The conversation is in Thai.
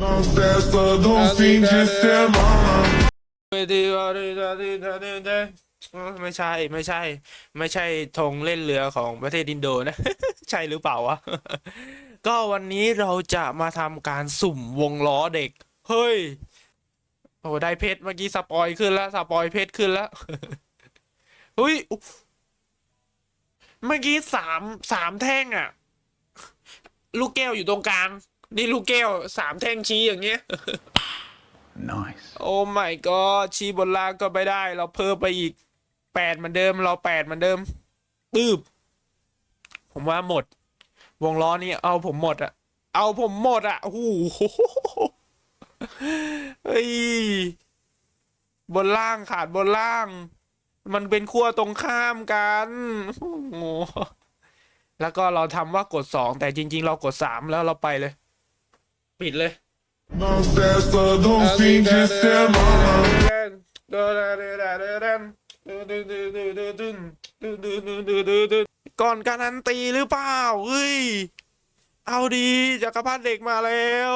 Não cessa, não finge semana. ไม่ใช่ไม่ใช่ ไม่ใช่ธงเล่นเรือของประเทศอินโดนะ ใช่หรือเปล่าวะ ก็วันนี้เราจะมาทำการสุ่มวงล้อเด็ก เฮ้ย โอ้ได้เพชรเมื่อกี้สปอยขึ้นแล้วสปอยเพชรขึ้นแล้วเฮ้ยเมื่อกี้สามสามแท่งอะลูกแก้วอยู่ตรงกลาง นี่ลูกแก้วสามแท่งชี้อย่างเงี้ย Nice. โอ้ my god ชีบนล่างก็ไม่ได้ เราเพิ่มไปอีกแปดเหมือนเดิม เราแปดเหมือนเดิมปืบผมว่าหมด วงล้อนี่เอาผมหมดอะเอาผมหมดอะโอ้โหเฮ้ยบนล่างขาดบนล่าง มันเป็นขั้วตรงข้ามกันโอ้โหแล้วก็เราทำว่ากดสองแต่จริง ๆ เรากดสามแล้วเราไปเลย ปิดเลย Não cessa, não finge ser mala. ก่อนการันตีหรือเปล่าเฮ้ย เอาดีจักรพรรดิเด็กมาแล้ว